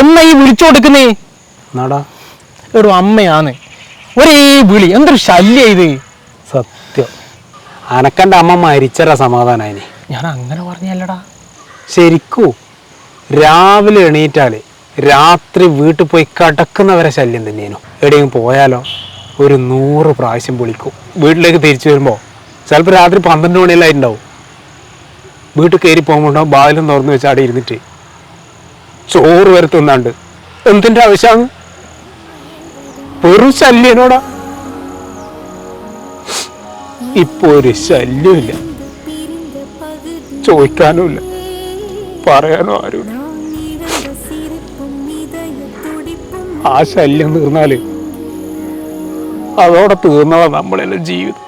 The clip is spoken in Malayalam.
എന്നാ ഈ വിളിച്ചു കൊടുക്കുന്നേ നാടാ. ഒരു അമ്മയാണ്. ഒരേ വിളി എന്തൊരു ശല്യ ഇത്? സത്യം. അനക്കന്റെ അമ്മ മരിച്ചരാ സമാധാനായി ഞാൻ അങ്ങനെ പറഞ്ഞല്ലടാ. ശരിക്കൂ രാവിലെ എണീറ്റാൽ രാത്രി വീട്ടിൽ പോയി കടക്കുന്നവരെ ശല്യം തന്നെയാണ് എവിടെയും പോയാലോ ഒരു നൂറ് പ്രാവശ്യം വിളിക്കും. വീട്ടിലേക്ക് തിരിച്ചു വരുമ്പോൾ ചിലപ്പോൾ രാത്രി പന്ത്രണ്ട് മണിയിലായിട്ടുണ്ടാവും വീട്ടിൽ കയറി പോകുമ്പോൾ ബാലും തുറന്നു വെച്ച് അവിടെ ഇരുന്നിട്ട് ചോറ് വരെ തിന്നാണ്ട്. എന്തിന്റെ ആവശ്യമാണ് വെറും ശല്യനോടാ. ഇപ്പൊ ഒരു ശല്യമില്ല ചോദിക്കാനുമില്ല. പറയാനോ ആരുമില്ല. ആ ശല്യം തീർന്നാൽ അതോടെ തീർന്നതാ നമ്മളെല്ലാം ജീവിതം.